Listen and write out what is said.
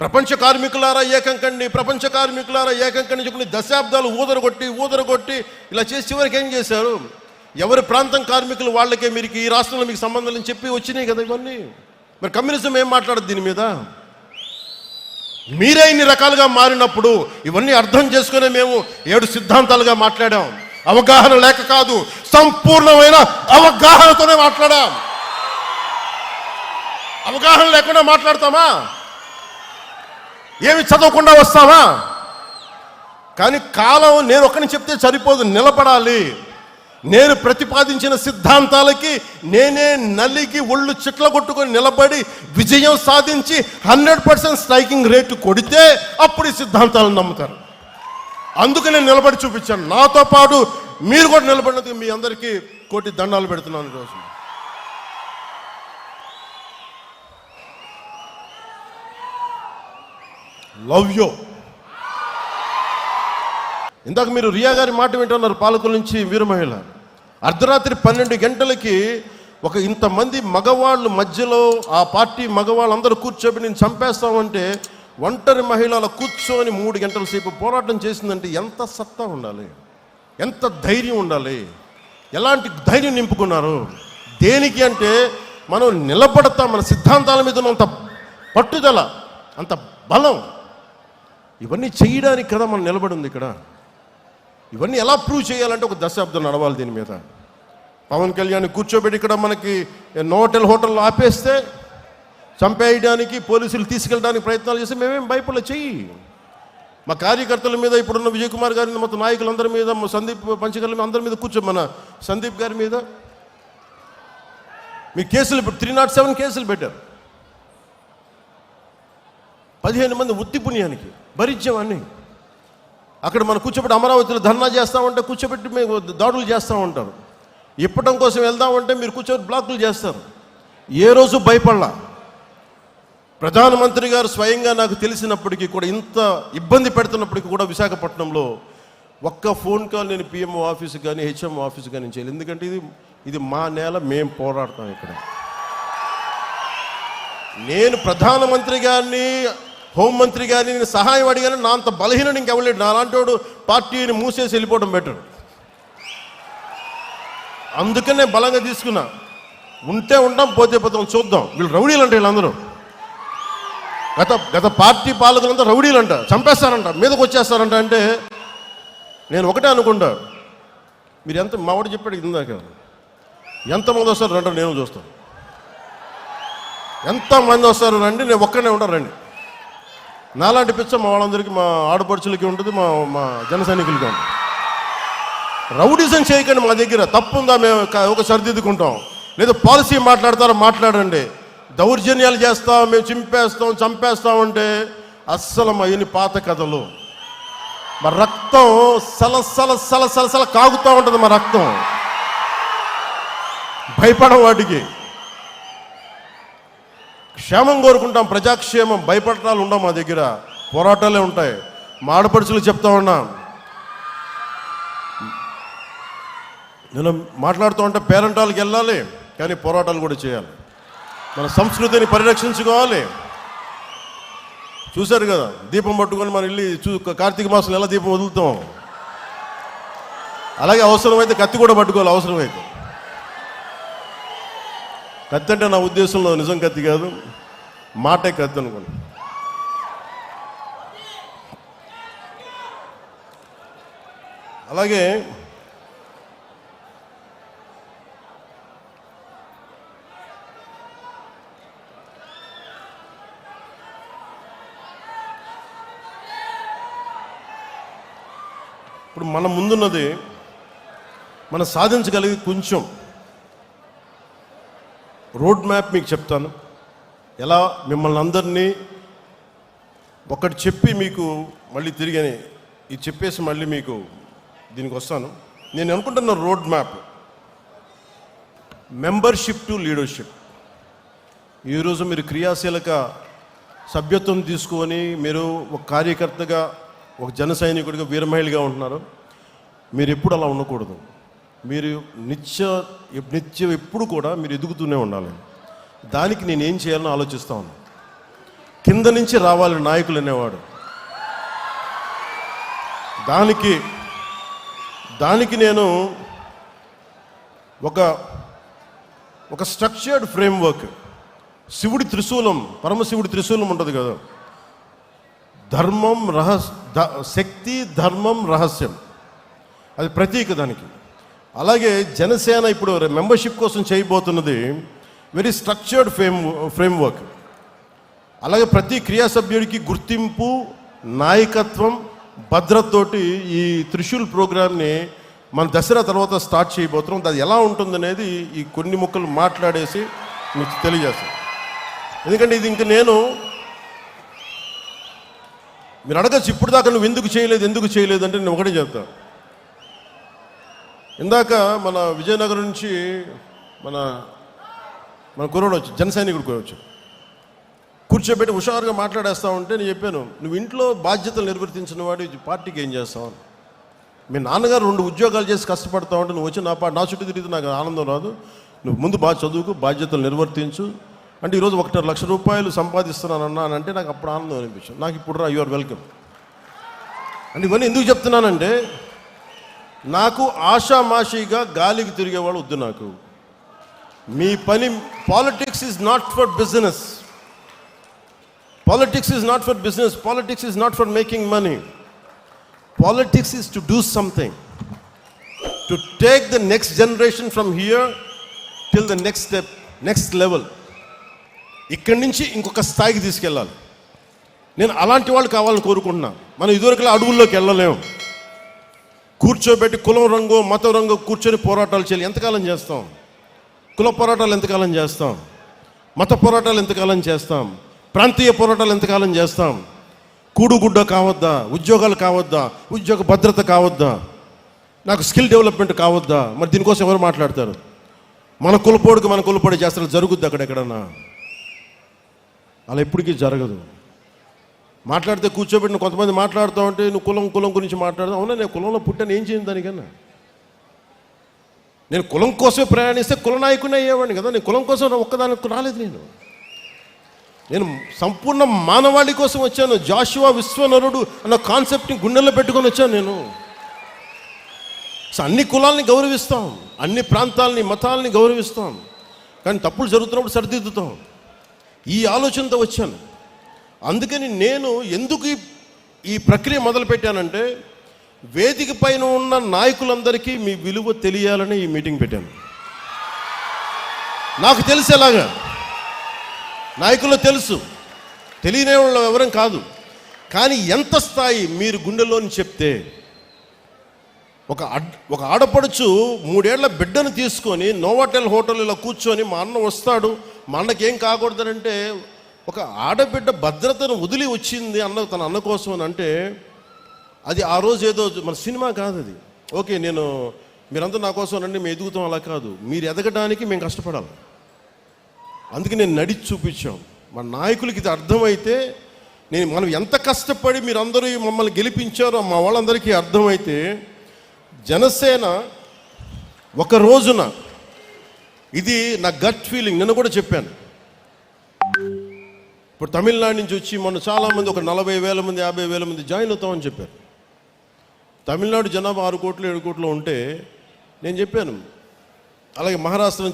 ప్రపంచ కార్మికులారా ఏకం కండి ప్రపంచ కార్మికులారా ఏకం కండి చెప్పి దశాబ్దాలు ఊదరగొట్టి ఊదరగొట్టి ఇలా చేసి చివరికి ఏం చేశారు? ఎవరి ప్రాంతం కార్మికులు వాళ్ళకే మీరు ఈ రాష్ట్రంలో మీకు సంబంధం చెప్పి వచ్చినాయి కదా ఇవన్నీ. మరి కమ్యూనిజం ఏం మాట్లాడదు దీని మీద? మీరే ఇన్ని రకాలుగా మారినప్పుడు ఇవన్నీ అర్థం చేసుకునే మేము ఏడు సిద్ధాంతాలుగా మాట్లాడాం. అవగాహన లేక కాదు సంపూర్ణమైన అవగాహనతోనే మాట్లాడాం. అవగాహన లేకుండా మాట్లాడతామా? ఏమి చదవకుండా వస్తావా? కానీ కాలం నేను ఒకరిని చెప్తే సరిపోదు నిలబడాలి. నేను ప్రతిపాదించిన సిద్ధాంతాలకి నేనే నలిగి ఒళ్ళు చిట్ల కొట్టుకొని నిలబడి విజయం సాధించి హండ్రెడ్ పర్సెంట్ స్ట్రైకింగ్ రేటు కొడితే అప్పుడు ఈ సిద్ధాంతాలను నమ్ముతారు. అందుకు నేను నిలబడి చూపించాను. నాతో పాటు మీరు కూడా నిలబడినందుకు మీ అందరికీ కోటి దండాలు పెడుతున్నాను ఈరోజు లవ్ యూ. ఇందాక మీరు రియా గారి మాట వింటున్నారు పాలకుల నుంచి వీర మహిళ. అర్ధరాత్రి పన్నెండు గంటలకి ఒక ఇంతమంది మగవాళ్ళు మధ్యలో ఆ పార్టీ మగవాళ్ళందరూ కూర్చోబెట్టి నేను చంపేస్తామంటే ఒంటరి మహిళల కూర్చొని మూడు గంటల సేపు పోరాటం చేసిందంటే ఎంత సత్తా ఉండాలి? ఎంత ధైర్యం ఉండాలి? ఎలాంటి ధైర్యం నింపుకున్నారు? దేనికి అంటే మనం నిలబడతాం మన సిద్ధాంతాల మీద ఉన్న అంత పట్టుదల అంత బలం. ఇవన్నీ చేయడానికి కదా మనం నిలబడి ఉంది ఇక్కడ. ఇవన్నీ ఎలా ప్రూవ్ చేయాలంటే ఒక దశాబ్దం నడవాలి దీని మీద. పవన్ కళ్యాణ్ కూర్చోబెట్టి ఇక్కడ మనకి నోటెల్ హోటల్లో ఆపేస్తే చంపేయడానికి పోలీసులు తీసుకెళ్ళడానికి ప్రయత్నాలు చేస్తే మేమేం భయపడలే చెయ్యి. మా కార్యకర్తల మీద ఇప్పుడున్న విజయ్ కుమార్ గారి మీద మొత్తం నాయకులందరి మీద మా సందీప్ పంచకర్ల మీద అందరి మీద కూర్చో మన సందీప్ గారి మీద. మీ కేసులు త్రీ నాట్ సెవెన్ కేసులు పెట్టారు. పదిహేను మంది ఉత్తి పుణ్యానికి భరించాం అక్కడ మనం కూర్చోబెట్టి అమరావతిలో ధర్నా చేస్తామంటే కూర్చోబెట్టి మేము దాడులు చేస్తూ ఉంటారు. ఇప్పటం కోసం వెళ్దామంటే మీరు కూర్చోబెట్టి బ్లాకులు చేస్తారు. ఏ రోజు భయపడలా? ప్రధానమంత్రి గారు స్వయంగా నాకు తెలిసినప్పటికీ కూడా ఇంత ఇబ్బంది పెడుతున్నప్పటికీ కూడా విశాఖపట్నంలో ఒక్క ఫోన్ కాల్ నేను పిఎంఓ ఆఫీస్కి కానీ హెచ్ఎం ఆఫీస్కి కానీ చేయాలి ఎందుకంటే ఇది ఇది మా నేల మేము పోరాడతాం ఇక్కడ. నేను ప్రధానమంత్రి గారిని హోంమంత్రి గారిని నేను సహాయం అడిగాను నా అంత బలహీన ఇంకెవలేడు నా వాడు పార్టీని మూసేసి వెళ్ళిపోవడం బెటర్ అందుకనే బలంగా తీసుకున్నా. ఉంటే ఉంటాం పోతే పోతాం చూద్దాం. వీళ్ళు రౌడీలు అంటే వీళ్ళందరూ. గత గత పార్టీ పాలకులంతా రౌడీలు అంట చంపేస్తారంట మీదకి వచ్చేస్తారంట అంటే నేను ఒకటే అనుకుంటా. మీరు ఎంత మావాడు చెప్పాడు ఇందాక. ఎంతమంది వస్తారు రండి నేను చూస్తాను. ఎంతమంది వస్తారు రండి నేను ఒక్కనే ఉంటాను రండి. నాలాంటి పిచ్చ మా వాళ్ళందరికీ మా ఆడపడుచులకి ఉంటుంది మా మా జన సైనికులకి ఉంటుంది. రౌడిజం చేయకండి మా దగ్గర. తప్పుందా మేము ఒక సరిదిద్దుకుంటాం. లేదా పాలసీ మాట్లాడతారో మాట్లాడండి. దౌర్జన్యాలు చేస్తాం మేము చింపేస్తాం చంపేస్తాం అంటే అస్సలు మా ఇన్ని పాత కథలు. మా రక్తం సల సల సల సల సల కాగుతూ ఉంటుంది మా రక్తం. భయపడం వాటికి. క్షేమం కోరుకుంటాం ప్రజాక్షేమం భయపడటాలు ఉండవు మా దగ్గర. పోరాటాలే ఉంటాయి. మా ఆడపడుచులు చెప్తా ఉన్నాం. నేను మాట్లాడుతూ ఉంటే పేరెంటాలకు వెళ్ళాలి కానీ పోరాటాలు కూడా చేయాలి. మన సంస్కృతిని పరిరక్షించుకోవాలి. చూశారు కదా దీపం పట్టుకొని మనం వెళ్ళి చూ కార్తీక మాసంలో ఎలా దీపం వదులుతాం? అలాగే అవసరమైతే కత్తి కూడా పట్టుకోవాలి అవసరమైతే. కత్తి అంటే నా ఉద్దేశంలో నిజం కత్తి కాదు. మాటే కత్తి అనుకోండి. అలాగే ఇప్పుడు మన ముందున్నది మనం సాధించగలిగి కొంచెం రోడ్ మ్యాప్ మీకు చెప్తాను. ఎలా మిమ్మల్ని అందరినీ ఒకటి చెప్పి మీకు మళ్ళీ తిరిగి ఇది చెప్పేసి మళ్ళీ మీకు దీనికి వస్తాను. నేను అనుకుంటున్న road map membership to leadership. ఈరోజు మీరు క్రియాశీలక సభ్యత్వం తీసుకొని మీరు ఒక కార్యకర్తగా ఒక జన సైనికుడిగా వీరమహిళగా ఉంటున్నారు. మీరు ఎప్పుడు అలా ఉండకూడదు. మీరు నిత్య నిత్యం ఎప్పుడు కూడా మీరు ఎదుగుతూనే ఉండాలి. దానికి నేను ఏం చేయాలని ఆలోచిస్తా ఉన్నాను కింద నుంచి రావాలి నాయకులు అనేవాడు. దానికి దానికి నేను ఒక ఒక స్ట్రక్చర్డ్ ఫ్రేమ్వర్క్ శివుడి త్రిశూలం పరమశివుడి త్రిశూలం ఉంటుంది కదా. ధర్మం రహస్ ద- శక్తి ధర్మం రహస్యం. అది ప్రతీక దానికి. అలాగే జనసేన ఇప్పుడు మెంబర్షిప్ కోసం చేయబోతున్నది వెరీ స్ట్రక్చర్డ్ ఫ్రేమ్ ఫ్రేమ్వర్క్ అలాగే ప్రతి క్రియా సభ్యుడికి గుర్తింపు నాయకత్వం భద్రతతోటి ఈ త్రిశూల్ ప్రోగ్రామ్ని మన దసరా తర్వాత స్టార్ట్ చేయబోతున్నాం. అది ఎలా ఉంటుందనేది ఈ కొన్ని ముక్కలు మాట్లాడేసి మీకు తెలియజేస్తాను. ఎందుకంటే ఇది ఇంక నేను మీరు అడగచ్చు ఇప్పుడు దాకా నువ్వు ఎందుకు చేయలేదు ఎందుకు చేయలేదు అంటే నేను ఒకటే చెప్తాను. ఇందాక మన విజయనగరం నుంచి మన మన కుర్రోడు వచ్చి జన సైనికుడు వచ్చి కూర్చోబెట్టి హుషారుగా మాట్లాడేస్తా ఉంటే నేను చెప్పాను నువ్వు ఇంట్లో బాధ్యతలు నిర్వర్తించిన వాడు పార్టీకి ఏం చేస్తావు? మీ నాన్నగారు రెండు ఉద్యోగాలు చేసి కష్టపడతా ఉంటే నువ్వు వచ్చి నా పా నా చుట్టూ తిరిగితే నాకు ఆనందం రాదు. నువ్వు ముందు బాగా చదువుకు బాధ్యతలు నిర్వర్తించు. అంటే ఈరోజు ఒకటి లక్ష రూపాయలు సంపాదిస్తున్నానన్నా అని అంటే నాకు అప్పుడు ఆనందం అనిపించింది. నాకు ఇప్పుడు రా యు ఆర్ వెల్కమ్ అంటే ఇవన్నీ ఎందుకు చెప్తున్నానంటే నాకు ఆషామాషిగా గాలికి తిరిగేవాడు వద్దు నాకు. మీ పని politics is not for business politics is not for business politics is not for making money politics is to do something to take the next generation from here till the next step next level ఇక్కడి నుంచి ఇంకొక స్థాయికి తీసుకెళ్ళాలి. నేను అలాంటి వాళ్ళు కావాలని కోరుకుంటున్నా. మనం ఇదివరకు అడవుల్లోకి వెళ్ళలేము. కూర్చోబెట్టి కులం రంగు మతం రంగు కూర్చొని పోరాటాలు చేయాలి. ఎంతకాలం చేస్తాం? కుల పోరాటాలు ఎంతకాలం చేస్తాం? మత పోరాటాలు ఎంతకాలం చేస్తాం? ప్రాంతీయ పోరాటాలు ఎంతకాలం చేస్తాం? కూడుగుడ్డ కావద్దా? ఉద్యోగాలు కావద్దా? ఉద్యోగ భద్రత కావద్దా? నాకు స్కిల్ డెవలప్మెంట్ కావద్దా? మరి దీనికోసం ఎవరు మాట్లాడతారు? మన కులపోడికి మన కులపోడి చేస్తారు జరుగుద్ది అక్కడెక్కడన్నా అలా ఎప్పటికీ జరగదు. మాట్లాడితే కూర్చోబెట్టిన కొంతమంది మాట్లాడుతూ ఉంటే నువ్వు కులం కులం గురించి మాట్లాడదాం. అవునా? నేను కులంలో పుట్టాను ఏం చేయను దానికన్నా? నేను కులం కోసమే ప్రయాణిస్తే కుల నాయకుని అయ్యేవాడిని కదా. నేను కులం కోసం ఒక్కదానికి రాలేదు నేను. నేను సంపూర్ణ మానవాళి కోసం వచ్చాను. జాషువా విశ్వనరుడు అన్న కాన్సెప్ట్ని గుండెల్లో పెట్టుకొని వచ్చాను నేను. అన్ని కులాల్ని గౌరవిస్తాం. అన్ని ప్రాంతాలని మతాలని గౌరవిస్తాం. కానీ తప్పులు జరుగుతున్నప్పుడు సరిదిద్దుతాం. ఈ ఆలోచనతో వచ్చాను. అందుకని నేను ఎందుకు ఈ- ప్రక్రియ మొదలుపెట్టానంటే వేదిక పైన ఉన్న నాయకులందరికీ మీ విలువ తెలియాలని ఈ మీటింగ్ పెట్టాను. నాకు తెలిసేలాగా నాయకులు తెలుసు. తెలియని వాళ్ళ వివరం కాదు. కానీ ఎంత స్థాయి మీరు గుండెలోని చెప్తే ఒక ఒక ఆడపడుచు మూడేళ్ళ బిడ్డను తీసుకొని నోవాటెల్ హోటల్ ఇలా కూర్చొని మా అన్న వస్తాడు మా అన్నకి ఏం కాకూడదనంటే ఒక ఆడబిడ్డ భద్రతను వదిలి వచ్చింది అన్న తన అన్న కోసం అని అంటే అది ఆ రోజు ఏదో మన సినిమా కాదు అది. ఓకే నేను మీరంతా నా కోసం అండి మేము ఎదుగుతాం అలా కాదు. మీరు ఎదగడానికి మేము కష్టపడాలి. అందుకే నేను నడిచి చూపించాం. మన నాయకులకి ఇది అర్థమైతే నేను మనం ఎంత కష్టపడి మీరందరూ మమ్మల్ని గెలిపించారో మా వాళ్ళందరికీ అర్థమైతే జనసేన ఒక రోజున ఇది నా గట్ ఫీలింగ్ నేను కూడా చెప్పాను. ఇప్పుడు తమిళనాడు నుంచి వచ్చి మొన్న చాలామంది ఒక నలభై వేల మంది యాభై వేల మంది జాయిన్ అవుతామని చెప్పారు. తమిళనాడు జనాభా ఆరు కోట్లు ఏడు కోట్లు ఉంటే నేను చెప్పాను. అలాగే మహారాష్ట్ర నుంచి